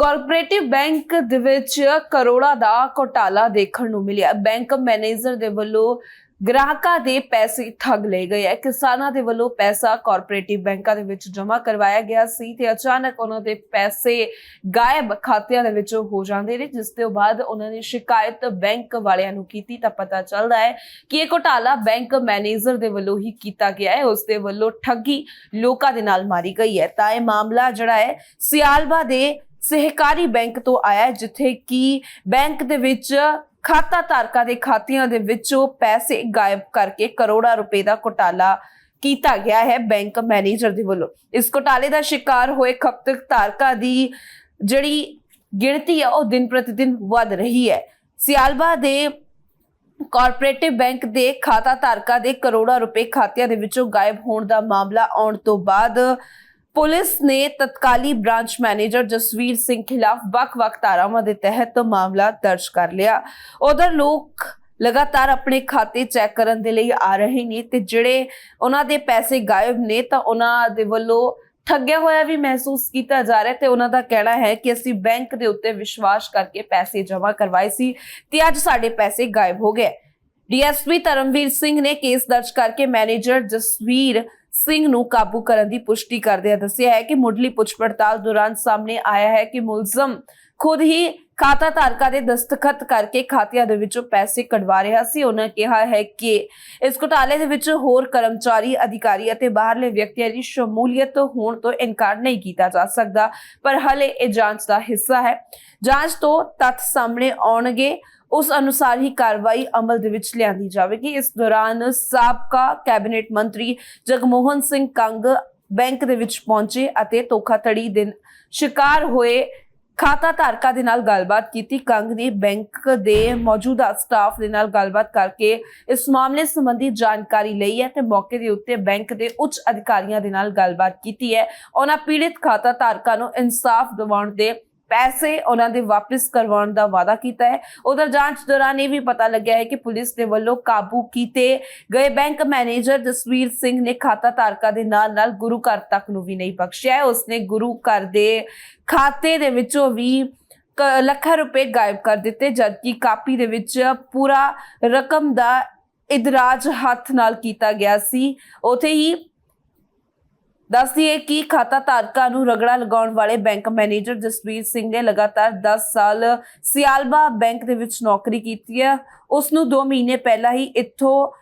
ਕਾਰਪੋਰੇਟਿਵ bank ਦੇ ਵਿੱਚ ਕਰੋੜਾਂ ਦਾ ਘੋਟਾਲਾ ਦੇਖਣ ਨੂੰ ਮਿਲਿਆ। ਬੈਂਕ ਮੈਨੇਜਰ ਦੇ ਵੱਲੋਂ ਗ੍ਰਾਹਕਾਂ ਦੇ ਪੈਸੇ ਠੱਗ ਲਏ ਗਏ ਹੈ। ਕਿਸਾਨਾਂ ਦੇ ਵੱਲੋਂ ਪੈਸਾ ਕਾਰਪੋਰੇਟਿਵ ਬੈਂਕਾਂ ਦੇ ਵਿੱਚ ਜਮ੍ਹਾਂ ਕਰਵਾਇਆ ਗਿਆ ਸੀ ਤੇ ਅਚਾਨਕ ਉਹਨਾਂ ਦੇ ਪੈਸੇ ਗਾਇਬ ਖਾਤਿਆਂ ਦੇ ਵਿੱਚੋਂ ਹੋ ਜਾਂਦੇ ਨੇ, ਜਿਸ ਤੋਂ ਬਾਅਦ ਉਹਨਾਂ ਨੇ ਸ਼ਿਕਾਇਤ ਬੈਂਕ ਵਾਲਿਆਂ ਨੂੰ ਕੀਤੀ ਤਾਂ ਪਤਾ ਚੱਲਦਾ ਹੈ ਕਿ ਇਹ ਘੋਟਾਲਾ ਬੈਂਕ ਮੈਨੇਜਰ ਦੇ ਵੱਲੋਂ ਹੀ ਕੀਤਾ ਗਿਆ ਹੈ। ਉਸ ਦੇ ਵੱਲੋਂ ਠੱਗੀ ਲੋਕਾਂ ਦੇ ਨਾਲ ਮਾਰੀ ਗਈ ਹੈ। ਤਾਂ ਇਹ ਮਾਮਲਾ ਜਿਹੜਾ ਹੈ, ਸਿਆਲਬਾ ਦੇ ਸਹਿਕਾਰੀ ਬੈਂਕ ਤੋਂ ਆਇਆ ਜਿੱਥੇ ਕਿ ਬੈਂਕ ਦੇ ਵਿੱਚ ਖਾਤਾ ਧਾਰਕਾਂ ਦੇ ਖਾਤਿਆਂ ਦੇ ਵਿੱਚੋਂ ਪੈਸੇ ਗਾਇਬ ਕਰਕੇ ਕਰੋੜਾਂ ਰੁਪਏ ਦਾ ਘੁਟਾਲਾ ਕੀਤਾ ਗਿਆ ਹੈ ਬੈਂਕ ਮੈਨੇਜਰ ਦੇ ਵੱਲੋਂ। ਇਸ ਘੁਟਾਲੇ ਦਾ ਸ਼ਿਕਾਰ ਹੋਏ ਖਪਤਕ ਧਾਰਕਾਂ ਦੀ ਜਿਹੜੀ ਗਿਣਤੀ ਹੈ, ਉਹ ਦਿਨ ਪ੍ਰਤੀ ਦਿਨ ਵੱਧ ਰਹੀ ਹੈ। ਸਿਆਲਬਾ ਦੇ ਕਾਰਪੋਰੇਟਿਵ ਬੈਂਕ ਦੇ ਖਾਤਾ ਧਾਰਕਾਂ ਦੇ ਕਰੋੜਾਂ ਰੁਪਏ ਖਾਤਿਆਂ ਦੇ ਵਿੱਚੋਂ ਗਾਇਬ ਹੋਣ ਦਾ ਮਾਮਲਾ ਆਉਣ ਤੋਂ ਬਾਅਦ ਪੁਲਿਸ ਨੇ ਤਤਕਾਲੀ ਬ੍ਰਾਂਚ ਮੈਨੇਜਰ ਜਸਵੀਰ ਸਿੰਘ ਖਿਲਾਫ ਵੱਖ-ਵੱਖ ਧਾਰਾਵਾਂ ਦੇ ਤਹਿਤ ਮਾਮਲਾ ਦਰਜ ਕਰ ਲਿਆ। ਉਧਰ ਲੋਕ ਲਗਾਤਾਰ ਆਪਣੇ ਖਾਤੇ ਚੈੱਕ ਕਰਨ ਦੇ ਲਈ ਆ ਰਹੇ ਨੇ ਤੇ ਜਿਹੜੇ ਉਹਨਾਂ ਦੇ ਪੈਸੇ ਗਾਇਬ ਨੇ ਤਾਂ ਉਹਨਾਂ ਦੇ ਵੱਲੋਂ ਠੱਗਿਆ ਹੋਇਆ ਵੀ ਮਹਿਸੂਸ ਕੀਤਾ ਜਾ ਰਿਹਾ ਤੇ ਉਹਨਾਂ ਦਾ ਕਹਿਣਾ ਹੈ ਕਿ ਅਸੀਂ ਬੈਂਕ ਦੇ ਉੱਤੇ ਵਿਸ਼ਵਾਸ ਕਰਕੇ ਪੈਸੇ ਜਮ੍ਹਾਂ ਕਰਵਾਏ ਸੀ ਤੇ ਅੱਜ ਸਾਡੇ ਪੈਸੇ ਗਾਇਬ ਹੋ ਗਏ। ਡੀਐਸਪੀ ਧਰਮਵੀਰ ਸਿੰਘ ਨੇ ਕੇਸ ਦਰਜ ਕਰਕੇ ਮੈਨੇਜਰ ਜਸਵੀਰ ਸਿੰਘ ਨੂੰ ਕਾਬੂ ਕਰਨ ਦੀ ਪੁਸ਼ਟੀ ਕਰਦਿਆਂ ਦੱਸਿਆ ਹੈ ਕਿ ਮੁੱਢਲੀ ਪੁੱਛ ਪੜਤਾਲ ਦੌਰਾਨ ਸਾਹਮਣੇ ਆਇਆ ਹੈ ਕਿ ਮੁਲਜ਼ਮ ਖੁਦ ਹੀ ਖਾਤਾ ਧਾਰਕਾਂ ਦੇ ਦਸਤਖਤ ਕਰਕੇ ਖਾਤਿਆਂ ਦੇ ਵਿੱਚੋਂ ਪੈਸੇ ਕਢਵਾ ਰਿਹਾ ਸੀ। ਉਹਨਾਂ ਕਿਹਾ ਹੈ ਕਿ ਇਸ ਘੁਟਾਲੇ ਦੇ ਵਿੱਚ ਹੋਰ ਕਰਮਚਾਰੀ, ਅਧਿਕਾਰੀ ਅਤੇ ਬਾਹਰਲੇ ਵਿਅਕਤੀਆਂ ਦੀ ਸ਼ਮੂਲੀਅਤ ਹੋਣ ਤੋਂ ਇਨਕਾਰ ਨਹੀਂ ਕੀਤਾ ਜਾ ਸਕਦਾ, ਪਰ ਹਲੇ ਇਹ ਜਾਂਚ ਦਾ ਹਿੱਸਾ ਹੈ। ਜਾਂਚ ਤੋਂ ਤੱਥ ਸਾਹਮਣੇ ਆਉਣਗੇ। ਉਸ ਅਨੁਸਾਰ ਹੀ ਕਾਰਵਾਈ ਅਮਲ ਦੇ ਵਿੱਚ ਲਿਆਂਦੀ ਜਾਵੇਗੀ। ਇਸ ਦੌਰਾਨ ਸਾਬਕਾ ਕੈਬਨਿਟ ਮੰਤਰੀ ਜਗਮੋਹਨ ਸਿੰਘ ਕੰਗ ਬੈਂਕ ਦੇ ਵਿੱਚ ਪਹੁੰਚੇ ਅਤੇ ਧੋਖਾਧੜੀ ਦੇ ਸ਼ਿਕਾਰ ਹੋਏ ਖਾਤਾ ਧਾਰਕਾਂ ਦੇ ਨਾਲ ਗੱਲਬਾਤ ਕੀਤੀ। ਕੰਗ ਨੇ ਬੈਂਕ ਦੇ ਮੌਜੂਦਾ ਸਟਾਫ ਦੇ ਨਾਲ ਗੱਲਬਾਤ ਕਰਕੇ ਇਸ ਮਾਮਲੇ ਸੰਬੰਧੀ ਜਾਣਕਾਰੀ ਲਈ ਹੈ ਤੇ ਮੌਕੇ ਦੇ ਉੱਤੇ ਬੈਂਕ ਦੇ ਉੱਚ ਅਧਿਕਾਰੀਆਂ ਦੇ ਨਾਲ ਗੱਲਬਾਤ ਕੀਤੀ ਹੈ। ਉਹਨਾਂ ਪੀੜਿਤ ਖਾਤਾ ਧਾਰਕਾਂ ਨੂੰ ਇਨਸਾਫ ਦਿਵਾਉਣ ਦੇ ਪੈਸੇ ਉਹਨਾਂ ਦੇ ਵਾਪਸ ਕਰਵਾਉਣ ਦਾ ਵਾਅਦਾ ਕੀਤਾ ਹੈ। ਉਧਰ ਜਾਂਚ ਦੌਰਾਨ ਇਹ ਵੀ ਪਤਾ ਲੱਗਿਆ ਹੈ ਕਿ ਪੁਲਿਸ ਦੇ ਵੱਲੋਂ ਕਾਬੂ ਕੀਤੇ ਗਏ ਬੈਂਕ ਮੈਨੇਜਰ ਜਸਵੀਰ ਸਿੰਘ ਨੇ ਖਾਤਾ ਧਾਰਕਾਂ ਦੇ ਨਾਲ ਨਾਲ ਗੁਰੂ ਘਰ ਤੱਕ ਨੂੰ ਵੀ ਨਹੀਂ ਬਖਸ਼ਿਆ ਉਸਨੇ ਗੁਰੂ ਘਰ ਦੇ ਖਾਤੇ ਦੇ ਵਿੱਚੋਂ ਵੀ ਲੱਖਾਂ ਰੁਪਏ ਗਾਇਬ ਕਰ ਦਿੱਤੇ, ਜਦਕਿ ਕਾਪੀ ਦੇ ਵਿੱਚ ਪੂਰਾ ਰਕਮ ਦਾ ਇਦਰਾਜ ਹੱਥ ਨਾਲ ਕੀਤਾ ਗਿਆ ਸੀ। ਉਥੇ ਹੀ ਦੱਸਦੀਏ ਕਿ ਖਾਤਾ ਧਾਰਕਾਂ ਨੂੰ ਰਗੜਾ ਲਗਾਉਣ ਵਾਲੇ ਬੈਂਕ ਮੈਨੇਜਰ ਜਸਵੀਰ ਸਿੰਘ ਨੇ ਲਗਾਤਾਰ 10 ਸਾਲ ਸਿਆਲਬਾ ਬੈਂਕ ਦੇ ਵਿੱਚ ਨੌਕਰੀ ਕੀਤੀ ਹੈ। ਉਸ ਨੂੰ 2 ਮਹੀਨੇ ਪਹਿਲਾਂ ਹੀ ਇੱਥੋਂ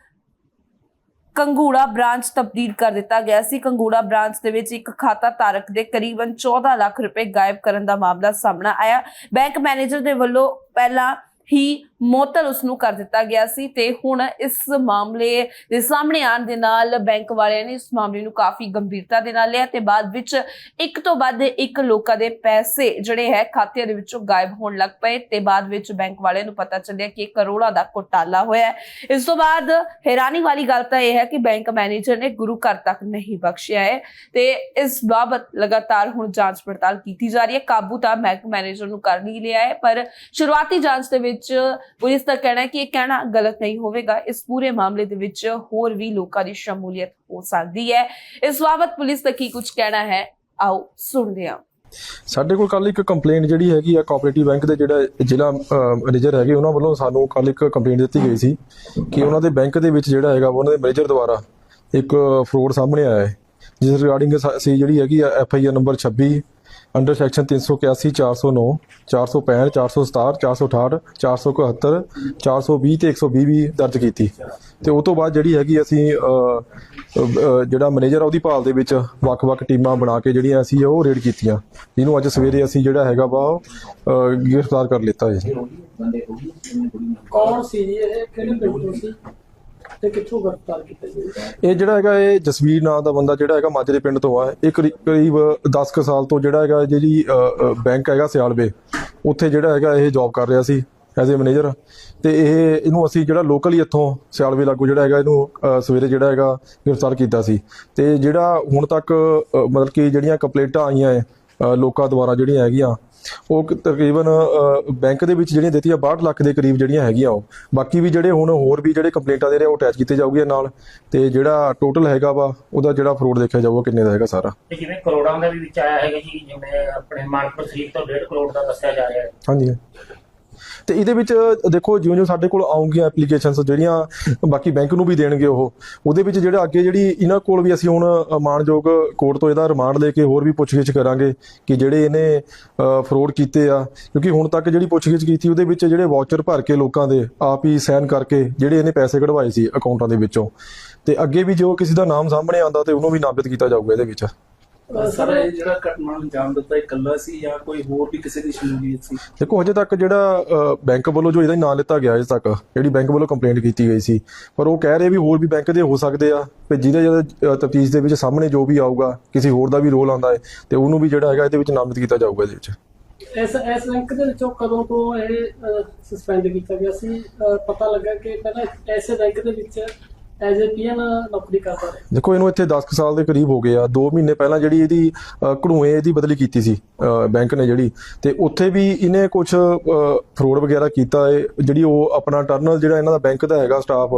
ਕੰਗੂੜਾ ਬ੍ਰਾਂਚ ਤਬਦੀਲ ਕਰ ਦਿੱਤਾ ਗਿਆ ਸੀ। ਕੰਗੂੜਾ ਬ੍ਰਾਂਚ ਦੇ ਵਿੱਚ ਇੱਕ ਖਾਤਾ ਧਾਰਕ ਦੇ ਕਰੀਬਨ 14 ਲੱਖ ਰੁਪਏ ਗਾਇਬ ਕਰਨ ਦਾ ਮਾਮਲਾ ਸਾਹਮਣੇ ਆਇਆ। ਬੈਂਕ ਮੈਨੇਜਰ ਦੇ ਵੱਲੋਂ ਪਹਿਲਾਂ ਹੀ ਮੋਤਲ ਉਸ ਨੂੰ ਕਰ ਦਿੱਤਾ ਗਿਆ ਸੀ ਤੇ ਹੁਣ ਇਸ ਮਾਮਲੇ ਦੇ ਸਾਹਮਣੇ ਆਉਣ ਦੇ ਨਾਲ ਬੈਂਕ ਵਾਲਿਆਂ ਨੇ ਇਸ ਮਾਮਲੇ ਨੂੰ ਕਾਫੀ ਗੰਭੀਰਤਾ ਦੇ ਨਾਲ ਲਿਆ ਤੇ ਬਾਅਦ ਵਿੱਚ ਇੱਕ ਤੋਂ ਬਾਅਦ ਇੱਕ ਲੋਕਾਂ ਦੇ ਪੈਸੇ ਜਿਹੜੇ ਹੈ ਖਾਤਿਆਂ ਦੇ ਵਿੱਚੋਂ ਗਾਇਬ ਹੋਣ ਲੱਗ ਪਏ ਤੇ ਬਾਅਦ ਵਿੱਚ ਬੈਂਕ ਵਾਲਿਆਂ ਨੂੰ ਪਤਾ ਚੱਲਿਆ ਕਿ ਕਰੋੜਾਂ ਦਾ ਘੁਟਾਲਾ ਹੋਇਆ ਇਸ ਤੋਂ ਬਾਅਦ ਹੈਰਾਨੀ ਵਾਲੀ ਗੱਲ ਤਾਂ ਇਹ ਹੈ ਕਿ ਬੈਂਕ ਮੈਨੇਜਰ ਨੇ ਗੁਰੂ ਘਰ ਤੱਕ ਨਹੀਂ ਬਖਸ਼ਿਆ ਹੈ ਤੇ ਇਸ ਬਾਬਤ ਲਗਾਤਾਰ ਹੁਣ ਜਾਂਚ ਪੜਤਾਲ ਕੀਤੀ ਜਾ ਰਹੀ ਹੈ। ਕਾਬੂ ਤਾਂ ਬੈਂਕ ਮੈਨੇਜਰ ਨੂੰ ਕਰ ਨਹੀਂ ਲਿਆ ਹੈ, ਪਰ ਸ਼ੁਰੂਆਤੀ ਜਾਂਚ ਦੇ ਵਿੱਚ ਪੁਲਿਸ ਦਾ ਕਹਿਣਾ ਹੈ ਕਿ ਇਹ ਕਹਿਣਾ ਗਲਤ ਨਹੀਂ ਹੋਵੇਗਾ। ਇਸ ਪੂਰੇ ਮਾਮਲੇ ਦੇ ਵਿੱਚ ਹੋਰ ਵੀ ਲੋਕਾਂ ਦੀ ਸ਼ਮੂਲੀਅਤ ਹੋ ਸਕਦੀ ਹੈ। ਇਸ ਬਾਬਤ ਪੁਲਿਸ ਦਾ ਕੀ ਕੁਝ ਕਹਿਣਾ ਹੈ? ਆਓ ਸੁਣਦੇ ਹਾਂ। ਸਾਡੇ ਕੋਲ ਕੱਲ ਇੱਕ ਕੰਪਲੇਂਟ ਜਿਹੜੀ ਹੈਗੀ ਆ ਕੋਆਪਰੇਟਿਵ ਬੈਂਕ ਦੇ ਜਿਹੜਾ ਜ਼ਿਲ੍ਹਾ ਮੈਨੇਜਰ ਹੈਗੇ, ਉਹਨਾਂ ਵੱਲੋਂ ਸਾਨੂੰ ਕੱਲ ਇੱਕ ਕੰਪਲੇਂਟ ਦਿੱਤੀ ਗਈ ਸੀ ਕਿ ਉਹਨਾਂ ਦੇ ਬੈਂਕ ਦੇ ਵਿੱਚ ਜਿਹੜਾ ਹੈਗਾ ਉਹਨਾਂ ਦੇ ਮੈਨੇਜਰ ਦੁਆਰਾ ਇੱਕ ਫਰੋਡ ਸਾਹਮਣੇ ਆਇਆ ਹੈ। ਜਿਸ ਰਿਗਾਰਡਿੰਗ ਅਸੀਂ ਜਿਹੜੀ ਹੈਗੀ ਆ F I R number 26 under section 381 409 465 467 468 471 420 ਤੇ 120 ਵੀ ਦਰਜ ਕੀਤੀ ਤੇ ਉਸ ਤੋਂ ਬਾਅਦ ਜਿਹੜੀ ਹੈਗੀ ਅਸੀਂ ਜਿਹੜਾ ਮੈਨੇਜਰ ਆ ਉਹਦੀ ਭਾਲ ਦੇ ਵਿੱਚ ਵੱਖ-ਵੱਖ ਟੀਮਾਂ ਬਣਾ ਕੇ ਜਿਹੜੀਆਂ ਅਸੀਂ ਉਹ ਰੇਡ ਕੀਤੀਆਂ ਜਿਹਨੂੰ ਅੱਜ ਸਵੇਰੇ ਅਸੀਂ ਜਿਹੜਾ ਹੈਗਾ ਵਾ ਗ੍ਰਿਫਤਾਰ ਕਰ ਲਿੱਤਾ ਜੀ ਕੌਣ ਸੀ ਇਹ ਕਿਹੜੇ ਪਿੰਡ ਤੋਂ ਸੀ ਤੇ ਕਿੱਥੋਂ ਗ੍ਰਿਫਤਾਰ ਕੀਤਾ ਜੀ ਇਹ ਜਿਹੜਾ ਹੈਗਾ ਇਹ ਜਸਵੀਰ ਨਾਂ ਦਾ ਬੰਦਾ ਜਿਹੜਾ ਹੈਗਾ ਮਾਝੇ ਦੇ ਪਿੰਡ ਤੋਂ ਆ। ਇਹ ਕਰੀ- ਕਰੀਬ 10 ਕੁ ਸਾਲ ਤੋਂ ਜਿਹੜਾ ਹੈਗਾ ਜਿਹੜੀ ਬੈਂਕ ਹੈਗਾ ਸਿਆਲਵੇ ਉੱਥੇ ਜਿਹੜਾ ਹੈਗਾ ਇਹ ਜੌਬ ਕਰ ਰਿਹਾ ਸੀ ਐਜ਼ ਅ ਮੈਨੇਜਰ ਤੇ ਇਹ ਇਹਨੂੰ ਅਸੀਂ ਜਿਹੜਾ ਲੋਕਲ ਹੀ ਇੱਥੋਂ ਸਿਆਲਵੇ ਲਾਗੂ ਜਿਹੜਾ ਹੈਗਾ ਇਹਨੂੰ ਅ, ਸਵੇਰੇ ਜਿਹੜਾ ਹੈਗਾ ਗ੍ਰਿਫਤਾਰ ਕੀਤਾ ਸੀ। ਤੇ ਜਿਹੜਾ ਹੁਣ ਤੱਕ ਅ, ਮਤਲਬ ਕਿ ਜਿਹੜੀਆਂ ਕੰਪਲੇਂਟਾਂ ਆਈਆਂ ਹੈ ਅ, ਲੋਕਾਂ ਦੁਆਰਾ ਜਿਹੜੀਆਂ ਹੈਗੀਆਂ ਉਹ ਕ- ਤਕਰੀਬਨ ਬੈਂਕ ਦੇ ਵਿੱਚ ਜਿਹੜੀਆਂ ਦਿੱਤੀਆਂ 62 ਲੱਖ ਦੇ ਕਰੀਬ ਜਿਹੜੀਆਂ ਹੈਗੀਆਂ ਉਹ। ਬਾਕੀ ਵੀ ਜਿਹੜੇ ਹੁਣ ਹੋਰ ਵੀ ਜਿਹੜੇ ਕੰਪਲੇਂਟਾਂ ਦੇ ਰਹੇ ਉਹ ਅਟੈਚ ਕੀਤੇ ਜਾਊਗੇ ਨਾਲ। ਤੇ ਜਿਹੜਾ ਟੋਟਲ ਹੈਗਾ ਵਾ ਉਹਦਾ ਜਿਹੜਾ ਫਰੋਡ ਦੇਖਿਆ ਜਾਊਗਾ ਕਿੰਨੇ ਦਾ ਹੈਗਾ ਸਾਰਾ। ਤੇ ਜਿਵੇਂ ਕਰੋੜਾਂ ਦਾ ਵੀ ਵਿੱਚ ਆਇਆ ਹੈਗਾ ਜੀ ਜਿਵੇਂ ਆਪਣੇ ਮਾਨਪੁਰ ਸ਼ਰੀਫ ਤੋਂ 1.5 ਕਰੋੜ ਦਾ ਦੱਸਿਆ ਜਾ ਰਿਹਾ ਹੈ। ਹਾਂਜੀ। ਤੇ ਇਹਦੇ ਵਿੱਚ ਦੇਖੋ ਜਿਉਂ ਜਿਉਂ ਸਾਡੇ ਕੋਲ ਆਉਂਗੀਆਂ ਐਪਲੀਕੇਸ਼ਨਸ ਜਿਹੜੀਆਂ ਬਾਕੀ ਬੈਂਕ ਨੂੰ ਵੀ ਦੇਣਗੇ ਉਹ ਉਹਦੇ ਵਿੱਚ ਜਿਹੜਾ ਅੱਗੇ ਜਿਹੜੀ ਇਹਨਾਂ ਕੋਲ ਵੀ ਅਸੀਂ ਹੁਣ ਅ, ਕੋਰਟ ਤੋਂ ਇਹਦਾ ਰਿਮਾਂਡ ਲੈ ਕੇ ਹੋਰ ਵੀ ਪੁੱਛਗਿੱਛ ਕਰਾਂਗੇ ਕਿ ਜਿਹੜੇ ਇਹਨੇ ਫਰੋਡ ਕੀਤੇ ਆ। ਕਿਉਂਕਿ ਹੁਣ ਤੱਕ ਜਿਹੜੀ ਪੁੱਛਗਿੱਛ ਕੀਤੀ ਉਹਦੇ ਵਿੱਚ ਜਿਹੜੇ ਵਾਊਚਰ ਭਰ ਕੇ ਲੋਕਾਂ ਦੇ ਆਪ ਹੀ ਸਾਈਨ ਕਰਕੇ ਜਿਹੜੇ ਇਹਨੇ ਪੈਸੇ ਕਢਵਾਏ ਸੀ ਅਕਾਊਂਟਾਂ ਦੇ ਵਿੱਚੋਂ। ਤੇ ਅੱਗੇ ਵੀ ਜੋ ਕਿਸੇ ਦਾ ਨਾਮ ਸਾਹਮਣੇ ਆਉਂਦਾ ਤੇ ਉਹਨੂੰ ਵੀ ਨਾਮਜ਼ਦ ਕੀਤਾ ਜਾਊਗਾ ਇਹਦੇ ਵਿੱਚ। ਸਰ ਇਹ ਜਿਹੜਾ ਘਟਨਾ ਨੂੰ ਅੰਜਾਮ ਦਿੱਤਾ ਇਹ ਇਕੱਲਾ ਸੀ ਜਾਂ ਕੋਈ ਹੋਰ ਵੀ ਕਿਸੇ ਦੀ ਸ਼ਮੂਲੀਅਤ ਸੀ? ਦੇਖੋ ਹਜੇ ਤੱਕ ਜਿਹੜਾ ਬੈਂਕ ਵੱਲੋਂ ਜੋ ਇਹਦਾ ਨਾਂ ਲਿੱਤਾ ਗਿਆ ਹਜੇ ਤੱਕ ਜਿਹੜੀ ਬੈਂਕ ਵੱਲੋਂ ਕੰਪਲੇਂਟ ਕੀਤੀ ਗਈ ਸੀ ਪਰ ਉਹ ਕਹਿ ਰਹੇ ਵੀ ਹੋਰ ਵੀ ਬੈਂਕ ਦੇ ਹੋ ਸਕਦੇ ਆ ਤੇ ਜਿਹਦੇ ਜਿਹੜਾ ਤਫਤੀਸ਼ ਦੇ ਵਿੱਚ ਸਾਹਮਣੇ ਜੋ ਵੀ ਆਊਗਾ ਕਿਸੇ ਹੋਰ ਦਾ ਵੀ ਰੋਲ ਆਉਂਦਾ ਹੈ ਤੇ ਉਹਨੂੰ ਵੀ ਜਿਹੜਾ ਹੈਗਾ ਇਹਦੇ ਵਿੱਚ ਨਾਮਜ਼ਦ ਕੀਤਾ ਜਾਊਗਾ ਇਹਦੇ ਵਿੱਚ। ਇਸ ਇਸ ਬੈਂਕ ਦੇ ਵਿੱਚੋਂ ਕਦੋਂ ਤੋਂ ਇਹ ਸਸਪੈਂਡ ਕੀਤਾ ਗਿਆ ਸੀ? ਅਹ, ਪਤਾ ਲੱਗਾ ਕਿ ਪਹਿਲਾਂ ਐਸੇ ਬੈਂਕ ਦੇ ਵਿੱਚ ਐਜ਼ ਏ ਪੀਐਨ ਨੌਕਰੀ ਕਰਦਾ ਰਿਹਾ। ਦੇਖੋ, ਇਹਨੂੰ ਇੱਥੇ 10 ਸਾਲ ਦੇ ਕਰੀਬ ਹੋ ਗਏ ਆ। 2 ਮਹੀਨੇ ਪਹਿਲਾਂ ਜਿਹੜੀ ਇਹਦੀ ਘੜੂਏ ਇਹਦੀ ਬਦਲੀ ਕੀਤੀ ਸੀ ਬੈਂਕ ਨੇ ਜਿਹੜੀ। ਤੇ ਉੱਥੇ ਵੀ ਇਹਨੇ ਕੁਝ ਫਰੋਡ ਵਗੈਰਾ ਕੀਤਾ ਹੈ ਜਿਹੜੀ ਉਹ ਆਪਣਾ ਟਰਨਲ ਜਿਹੜਾ ਇਹਨਾਂ ਦਾ ਬੈਂਕ ਦਾ ਹੈਗਾ ਸਟਾਫ,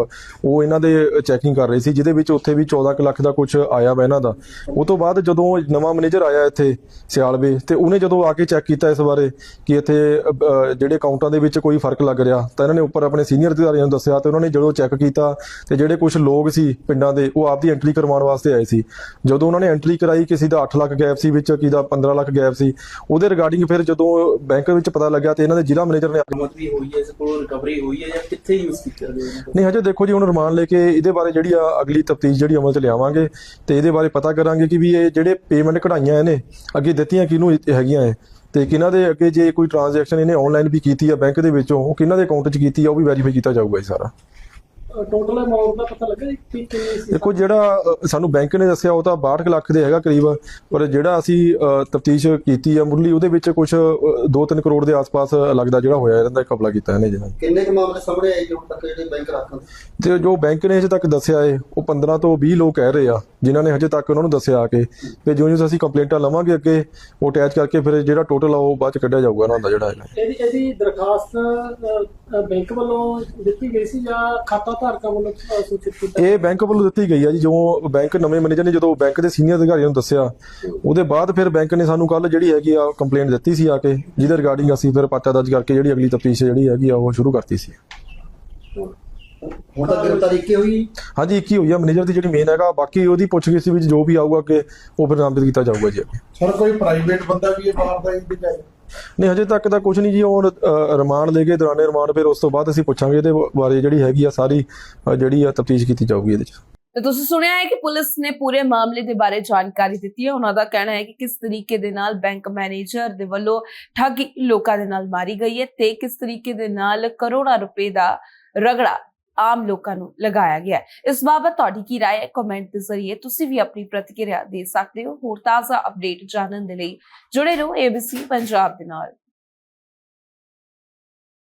ਉਹ ਇਹਨਾਂ ਦੇ ਚੈਕਿੰਗ ਕਰ ਰਹੀ ਸੀ, ਜਿਹਦੇ ਵਿੱਚ ਉੱਥੇ ਵੀ 14 ਲੱਖ ਦਾ ਕੁਝ ਆਇਆ ਵਾ ਇਹਨਾਂ ਦਾ। ਉਹ ਤੋਂ ਬਾਅਦ ਜਦੋਂ ਨਵਾਂ ਮੈਨੇਜਰ ਆਇਆ ਇੱਥੇ, ਸਿਆਲਵੇ, ਤੇ ਉਹਨੇ ਜਦੋਂ ਆ ਕੇ ਚੈੱਕ ਕੀਤਾ ਇਸ ਬਾਰੇ ਕਿ ਇੱਥੇ ਜਿਹੜੇ ਅਕਾਊਂਟਾਂ ਦੇ ਵਿੱਚ ਕੋਈ ਫ਼ਰਕ ਲੱਗ ਰਿਹਾ, ਤਾਂ ਇਹਨਾਂ ਨੇ ਉੱਪਰ ਆਪਣੇ ਸੀਨੀਅਰ ਅਧਿਕਾਰੀਆਂ ਨੂੰ ਦੱਸਿਆ, ਤੇ ਉਹਨਾਂ ਨੇ ਜਦੋਂ ਚੈੱਕ ਕੀਤਾ, ਤੇ ਜਿਹੜੇ ਕੁਝ ਲੋਕ ਸੀ ਪਿੰਡਾਂ ਦੇ ਉਹ ਆਪਦੀ ਐਂਟਰੀ ਕਰਵਾਉਣ ਵਾਸਤੇ ਆਏ ਸੀ। ਜਦੋਂ ਉਹਨਾਂ ਨੇ ਐਂਟਰੀ ਕਰਾਈ ਕਿਸੇ ਦਾ 8 ਲੱਖ ਗੈਪ ਸੀ ਵਿੱਚ ਕਿਸੇ ਦਾ 15 ਲੱਖ ਗੈਪ ਸੀ। ਉਹਦੇ ਰਿਗਾਰਡਿੰਗ ਫਿਰ ਜਦੋਂ ਬੈਂਕ ਵਿੱਚ ਪਤਾ ਲੱਗਿਆ ਤੇ ਇਹਨਾਂ ਦੇ ਜ਼ਿਲ੍ਹਾ ਮੈਨੇਜਰ ਨੇ ਮਤ ਵੀ ਹੋਈ ਹੈ ਇਸ ਕੋਲ ਰਿਕਵਰੀ ਹੋਈ ਹੈ ਜਾਂ ਕਿੱਥੇ ਯੂਜ਼ ਕੀਤਾ ਗਿਆ? ਨਹੀਂ ਹਜੇ ਦੇਖੋ ਜੀ ਹੁਣ ਰਿਮਾਂਡ ਲੈ ਕੇ ਇਹਦੇ ਬਾਰੇ ਜਿਹੜੀ ਆ ਅਗਲੀ ਤਫਤੀਸ਼ ਜਿਹੜੀ ਅਮਲ ਚ ਲਿਆਵਾਂਗੇ ਤੇ ਇਹਦੇ ਬਾਰੇ ਪਤਾ ਕਰਾਂਗੇ ਕਿ ਵੀ ਇਹ ਜਿਹੜੇ ਪੇਮੈਂਟ ਕਢਾਈਆਂ ਇਹਨੇ ਅੱਗੇ ਦਿੱਤੀਆਂ ਕਿਹਨੂੰ ਹੈਗੀਆਂ ਇਹ। ਤੇ ਕਿਹਨਾਂ ਦੇ ਅੱਗੇ ਜੇ ਕੋਈ ਟ੍ਰਾਂਜੈਕਸ਼ਨ ਇਹਨੇ ਆਨਲਾਈਨ ਵੀ ਕੀਤੀ ਆ ਬੈਂਕ ਦੇ ਵਿੱਚੋਂ ਉਹ ਕਿਹਨਾਂ ਦੇ ਅਕਾਊਂਟ 'ਚ ਕੀਤੀ ਆ ਉਹ ਵੀ ਵੈਰੀਫਾਈ ਕੀਤਾ ਜਾਊਗਾ ਇਹ ਸਾਰਾ। ਟੋਟਲ ਅਮਾਉਂਟ ਦਾ ਪਤਾ ਲੱਗਾ ਜੀ ਕਿ ਕਿੰਨੀ ਸੀ? ਦੇਖੋ ਜਿਹੜਾ ਸਾਨੂੰ ਬੈਂਕ ਨੇ ਦੱਸਿਆ ਉਹ ਤਾਂ 62 ਕੁ ਲੱਖ ਦੇ ਹੈਗਾ ਕਰੀਬ ਪਰ ਜਿਹੜਾ ਅਸੀਂ ਤਫਤੀਸ਼ ਕੀਤੀ ਆ ਮੁੱਢਲੀ ਉਹਦੇ ਵਿੱਚ ਕੁਝ 2-3 ਕਰੋੜ ਦੇ ਆਸ-ਪਾਸ ਲੱਗਦਾ ਜਿਹੜਾ ਹੋਇਆ ਇਹਨਾਂ ਦਾ ਕਪਲਾ ਕੀਤਾ ਇਹਨੇ ਜਿਹੜਾ ਕਿੰਨੇ ਕੁ ਮਾਮਲੇ ਸਾਹਮਣੇ ਆਏ ਹੁਣ ਤੱਕ ਜਿਹੜੇ ਬੈਂਕ ਰੱਖਣ ਤੇ ਜੋ ਬੈਂਕ ਨੇ ਹਜੇ ਤੱਕ ਦੱਸਿਆ ਏ ਉਹ 15 ਤੋਂ 20 ਲੋਕ ਕਹਿ ਰਹੇ ਆ ਜਿਨ੍ਹਾਂ ਨੇ ਹਜੇ ਤੱਕ ਉਹਨਾਂ ਨੂੰ ਦੱਸਿਆ ਆ ਕੇ। ਤੇ ਜਿਉਂ ਜਿਉਂ ਅਸੀਂ ਕੰਪਲੇਂਟਾਂ ਲਵਾਂਗੇ ਅੱਗੇ ਉਹ ਅਟੈਚ ਕਰਕੇ ਫਿਰ ਜਿਹੜਾ ਟੋਟਲ ਆ ਉਹ ਬਾਅਦ ਚ ਕੱਢਿਆ ਜਾਊਗਾ ਉਹਨਾਂ ਦਾ ਜਿਹੜਾ ਹੈਗਾ। ਇਹਦੀ ਇਹਦੀ ਦਰਖਾਸਤ ਬੈਂਕ ਵੱਲੋਂ ਦਿੱਤੀ ਗਈ ਸੀ ਜਾਂ ਖਾਤਾ ਧਾਰਕਾਂ ਵੱਲੋਂ ਅਹ, ਸੂਚਿਤ ਕੀਤਾ ਇਹ ਬੈਂਕ ਵੱਲੋਂ ਦਿੱਤੀ ਗਈ ਆ ਜੀ ਜੋ ਬੈਂਕ ਨਵੇਂ ਮੈਨੇਜਰ ਨੇ ਜਦੋਂ ਬੈਂਕ ਦੇ ਸੀਨੀਅਰ ਅਧਿਕਾਰੀਆਂ ਨੂੰ ਦੱਸਿਆ ਉਹਦੇ ਬਾਅਦ ਫਿਰ ਬੈਂਕ ਨੇ ਸਾਨੂੰ ਕੱਲ ਜਿਹੜੀ ਹੈਗੀ ਆ ਕੰਪਲੇਂਟ ਦਿੱਤੀ ਸੀ ਆ ਕੇ ਜਿਹਦੇ ਰਿਗਾਰਡਿੰਗ ਅਸੀਂ ਫਿਰ ਪਰਚਾ ਦਰਜ ਕਰਕੇ ਜਿਹੜੀ ਅਗਲੀ ਤਫਤੀਸ਼ ਜਿਹੜੀ ਹੈਗੀ ਆ ਉਹ ਸ਼ੁਰੂ ਕਰਤੀ ਸੀ। ਹੁਣ ਤੱਕ ਗ੍ਰਿਫਤਾਰੀ ਕੀ ਹੋਈ। ਹਾਂਜੀ ਇੱਕ ਹੀ ਹੋਈ ਆ ਮੈਨੇਜਰ ਦੀ ਜਿਹੜੀ ਮੇਨ ਹੈਗਾ ਬਾਕੀ ਉਹਦੀ ਪੁੱਛਗਿੱਛ ਵਿੱਚ ਜੋ ਵੀ ਆਊਗਾ ਅੱਗੇ ਉਹ ਫਿਰ ਨਾਮਜ਼ਦ ਕੀਤਾ ਜਾਊਗਾ ਜੀ ਅੱਗੇ। ਸਰ ਕੋਈ ਪ੍ਰਾਈਵੇਟ ਬੰਦਾ ਵੀ ਇਹ ਬਾਹਰ ਦਾ ਵਿਚਾਰੇ ਨਹੀਂ, ਹਜੇ ਤੱਕ ਤਾਂ ਕੁਝ ਨਹੀਂ ਜੀ ਹੁਣ ਰਿਮਾਂਡ ਲੈ ਕੇ ਦੌਰਾਨੇ ਰਿਮਾਂਡ ਫਿਰ ਉਸ ਤੋਂ ਬਾਅਦ ਅਸੀਂ ਪੁੱਛਾਂਗੇ ਇਹਦੇ ਬਾਰੇ ਜਿਹੜੀ ਹੈਗੀ ਆ ਸਾਰੀ ਜਿਹੜੀ ਆ ਤਫਤੀਸ਼ ਕੀਤੀ ਜਾਊਗੀ ਇਹਦੇ 'ਚ। ਤੇ ਤੁਸੀਂ ਸੁਣਿਆ ਹੈ ਕਿ ਪੁਲਿਸ ਨੇ ਪੂਰੇ ਮਾਮਲੇ ਦੇ ਬਾਰੇ ਜਾਣਕਾਰੀ ਦਿੱਤੀ ਹੈ। ਉਹਨਾਂ ਦਾ ਕਹਿਣਾ ਹੈ ਕਿ ਕਿਸ ਤਰੀਕੇ ਦੇ ਨਾਲ ਬੈਂਕ ਮੈਨੇਜਰ ਦੇ ਵੱਲੋਂ ਠੱਗੀ ਲੋਕਾਂ ਦੇ ਨਾਲ ਮਾਰੀ ਗਈ ਹੈ ਤੇ ਕਿਸ ਤਰੀਕੇ ਦੇ ਨਾਲ ਕਰੋੜਾਂ ਰੁਪਏ ਦਾ ਰਗੜਾ ਆਮ ਲੋਕਾਂ ਨੂੰ ਲਗਾਇਆ ਗਿਆ ਹੈ ਇਸ ਬਾਬਤ ਤੁਹਾਡੀ ਕੀ رائے ਹੈ ਕਮੈਂਟ ਦੇ ਜ਼ਰੀਏ ਤੁਸੀਂ ਵੀ ਆਪਣੀ ਪ੍ਰਤੀਕਿਰਿਆ ਦੇ ਸਕਦੇ ਹੋ ਹੋਰ ਤਾਜ਼ਾ ਅਪਡੇਟ ਜਾਣਨ ਦੇ ਲਈ ਜੁੜੇ ਰਹੋ ABC ਪੰਜਾਬ ਦੇ ਨਾਲ